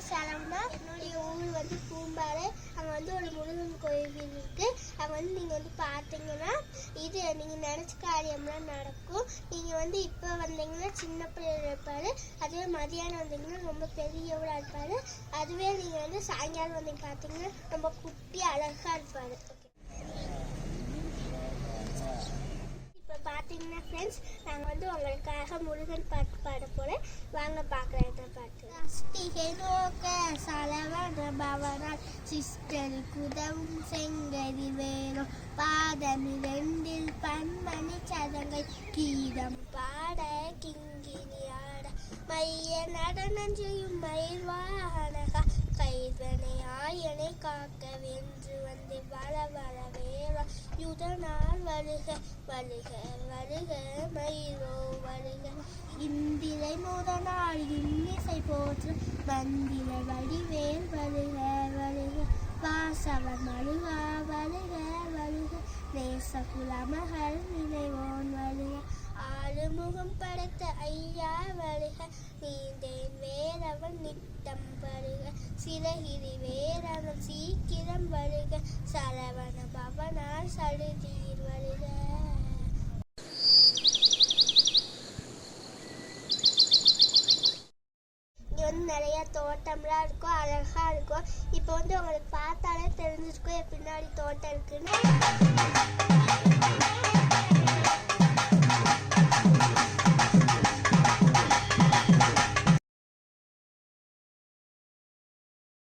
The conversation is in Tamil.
என்னுடைய ஊர் வந்து பூம்பாறை. அங்கே வந்து ஒரு முருகன் கோயில் இருக்கு. அங்கே வந்து நீங்கள் வந்து பார்த்தீங்கன்னா இது நீங்கள் நினச்ச காரியம்லாம் நடக்கும். நீங்கள் வந்து இப்போ வந்தீங்கன்னா சின்ன பிள்ளைகள் இருப்பார். அதுவே மதியானம் வந்தீங்கன்னா ரொம்ப பெரியவராக இருப்பார். அதுவே நீங்கள் வந்து சாயங்காலம் வந்தீங்க பார்த்தீங்கன்னா ரொம்ப குட்டி அழகாக இருப்பார். இப்போ பார்த்தீங்கன்னா ஃப்ரெண்ட்ஸ் நாங்கள் வந்து உங்களுக்காக முருகன் பாட்டு பாட போகிறேன் வாங்க பார்க்குறேன் இந்த பாட்டு அஸ்திகை நோக்க சலவன பவனால் சிஸ்டருக்கு உதவும் செங்கதி வேணும் பாதமி ரெண்டில் பன்மணி சதங்கை கீதம் பாட கிங்கினி ஆட மைய நடனம் செய்யும் மயில் வாகனகா கைதனை ஆயனை காக்க வென்று வந்து வள வள வேற யுதனால் வருக வருக வரு இந்திரை முதனால் இன்னிசை போற்று மந்திர வடிவேல் வருக வருக வாசவன் மருகா வருக வருக நேச குலமகள் நினைவோன் வருக ஆறுமுகம் படைத்த ஐயா வருக நீந்தேன் வேறவன் நித்தம் வருக சிறகிரி வேறவன் சீக்கிரம் வருக சரவண பவ நிறைய தோட்டம்லாம் இருக்கும் அழகா இருக்கும். இப்போ வந்து உங்களுக்கு பார்த்தாலே தெரிஞ்சிருக்கும் என் பின்னாடி தோட்டம் இருக்குன்னு.